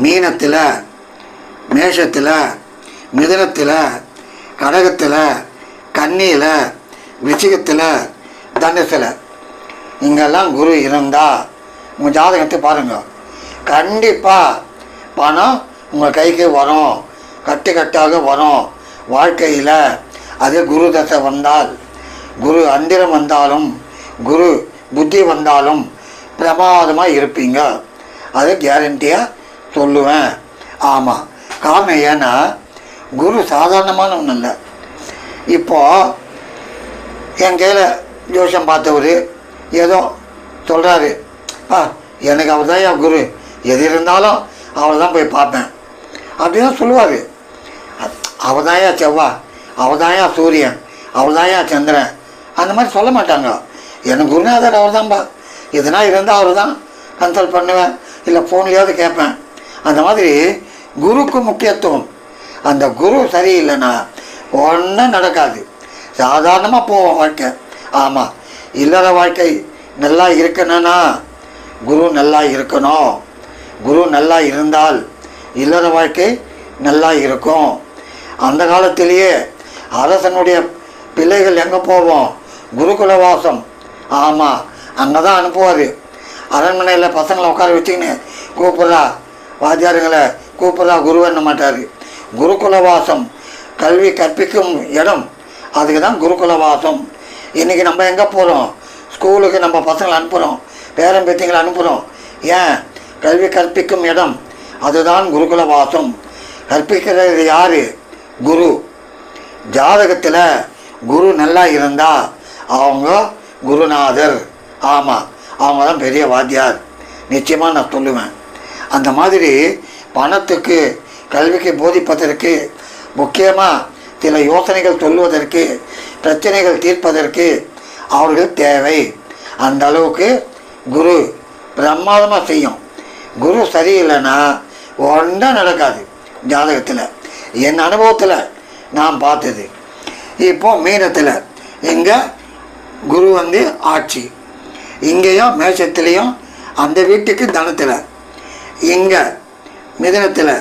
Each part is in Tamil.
மீனத்தில் மேஷத்தில் மிதுனத்தில் கடகத்தில் கன்னியில் விச்சிகத்தில் தனுசில். இங்கெல்லாம் குரு இருந்தால் உங்கள் ஜாதகத்தை பாருங்கள் கண்டிப்பாக பணம் உங்கள் கைக்கு வரும். கட்டு கட்டாக வரும். வாழ்க்கையில் அது குரு தசை வந்தால் குரு அந்திரம் வந்தாலும் குரு புத்தி வந்தாலும் பிரமாதமாக இருப்பீங்க. அது கேரண்டியாக சொல்லுவேன். ஆமாம் காரணம் ஏன்னா குரு சாதாரணமான ஒன்றும் இல்லை. இப்போது என் கையில் ஜோஷம் பார்த்தவர் ஏதோ சொல்கிறாரு ஆ எனக்கு அவர் தான் என் குரு. எது இருந்தாலும் அவரை தான் போய் பார்ப்பேன். அப்படின்னு சொல்லுவார். அவர் தான் செவ்வா? அவர் தான் சூரியன்? அவர் தான் சந்திரன்? அந்த மாதிரி சொல்ல மாட்டாங்க. எனக்கு குருநாதர் அவர் தான்ப்பா எதுனா இருந்தால் அவர் தான் கன்சல்ட் பண்ணுவேன். இல்லை ஃபோன்லேயாவது கேட்பேன். அந்த மாதிரி குருக்கு முக்கியத்துவம். அந்த குரு சரியில்லைன்னா ஒன்றும் நடக்காது. சாதாரணமாக போவோம் வாழ்க்கை. ஆமாம் இல்லாத வாழ்க்கை நல்லா இருக்கணும்னா குரு நல்லா இருக்கணும். குரு நல்லா இருந்தால் இல்லாத வாழ்க்கை நல்லா இருக்கும். அந்த காலத்திலேயே அரசனுடைய பிள்ளைகள் எங்கே போவோம்? குருகுல வாசம். ஆமாம் அங்கே தான் அனுப்புவார். அரண்மனையில் பசங்களை உட்கார வச்சுக்கின்னு கூப்பிட்றா. வாத்தியாருங்களை கூப்பிட்றா குரு என்ன மாட்டார். குருகுல வாசம் கல்வி கற்பிக்கும் இடம் அதுக்கு தான் குருகுல வாசம் இன்றைக்கி நம்ம எங்கே போகிறோம் ஸ்கூலுக்கு நம்ம பசங்களை அனுப்புகிறோம் பேரன் பேத்திங்களை அனுப்புகிறோம் ஏன்? கல்வி கற்பிக்கும் இடம் அதுதான் குருகுல வாசம் கற்பிக்கிறது யார்? குரு. ஜாதகத்தில் குரு நல்லா இருந்தால் அவங்க குருநாதர். ஆமாம் அவங்க தான் பெரிய வாத்தியார். நிச்சயமாக நான் சொல்லுவேன். அந்த மாதிரி பணத்துக்கு கல்விக்கு போதிப்பதற்கு முக்கியமாக சில யோசனைகள் சொல்வதற்கு பிரச்சனைகள் தீர்ப்பதற்கு அவர்கள் தேவை. அந்த அளவுக்கு குரு பிரமாதமாக செய்யும். குரு சரியில்லைன்னா ஒன்றும் நடக்காது ஜாதகத்தில். என் அனுபவத்தில் நான் பார்த்தது. இப்போ மீனத்தில் இங்கே குரு வந்து ஆட்சி. இங்கேயும் மேஷத்துலேயும் அந்த வீட்டுக்கு தனத்தில். இங்கே மிதனத்தில்.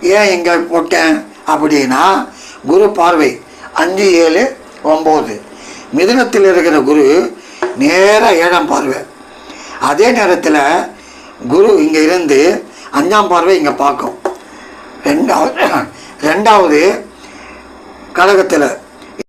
ஏன் இங்கே போட்டேன்? அப்படின்னா குரு பார்வை அஞ்சு ஏழு ஒம்பது. மிதனத்தில் இருக்கிற குரு நேராக ஏழாம் பார்வை. அதே நேரத்தில் குரு இங்கே இருந்து அஞ்சாம் பார்வை இங்கே பார்க்கும். ரெண்டாவது ரெண்டாவது கழகத்தில்